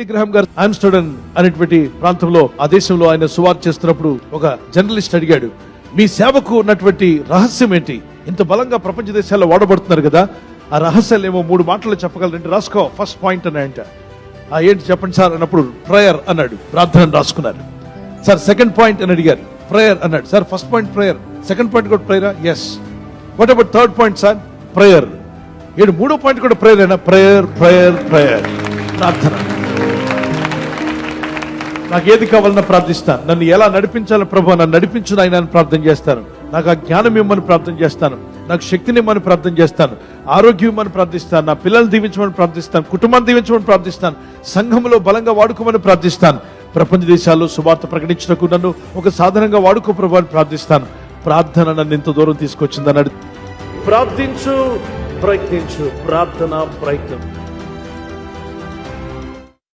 Billy గ్రహం గారు ఆమ్స్టర్డన్ అనేటువంటి ప్రాంతంలో ఆ దేశంలో ఆయన సువార్ చేస్తున్నప్పుడు ఒక జర్నలిస్ట్ అడిగాడు మీ సేవకు ఉన్నటువంటి రహస్యం ఏంటి? ఇంత బలంగా ప్రపంచ దేశాల్లో వాడబడుతున్నారు కదా ఆ రహస్యాలు ఏమో మూడు మాటలు చెప్పగలరంటే రాసుకో ఫస్ట్ పాయింట్ అని అంట. ఆ ఏంటి చెప్పండి సార్? అన్నప్పుడు ప్రేయర్ అన్నాడు ప్రార్థన రాసుకున్నారు. సార్ సెకండ్ పాయింట్ అని అడిగారు ప్రేయర్ అన్నాడు. Sir first point prayer second point కూడా ప్రేయరా? Yes what about third point sir? Prayer ఏడు మూడో పాయింట్ కూడా ప్రేయర్ అయినా ప్రేయర్ ప్రేయర్ ప్రేయర్ ప్రార్థన. నాకు ఏది కావాలన్నా ప్రార్థిస్తాను. నన్ను ఎలా నడిపించాలో ప్రభు నన్ను నడిపించు ఆయన ప్రార్థన చేస్తాను. నాకు ఆ జ్ఞానం ఇవ్వమని ప్రార్థన చేస్తాను. నాకు శక్తిని ఇవ్వమని ప్రార్థన చేస్తాను. ఆరోగ్యం ఇవ్వమని ప్రార్థిస్తాను. నా పిల్లల్ని దీవించమని ప్రార్థిస్తాను. కుటుంబాన్ని దీవించమని ప్రార్థిస్తాను. సంఘంలో బలంగా వాడుకోమని ప్రార్థిస్తాను. ప్రపంచ దేశాల్లో సువార్త ప్రకటించినకు నన్ను ఒక సాధనంగా వాడుకో ప్రభు అని ప్రార్థిస్తాను. ప్రార్థన నన్ను ఇంత దూరం తీసుకొచ్చిందని ప్రార్థించు ప్రయత్నించు. ప్రార్థన ప్రయత్నం.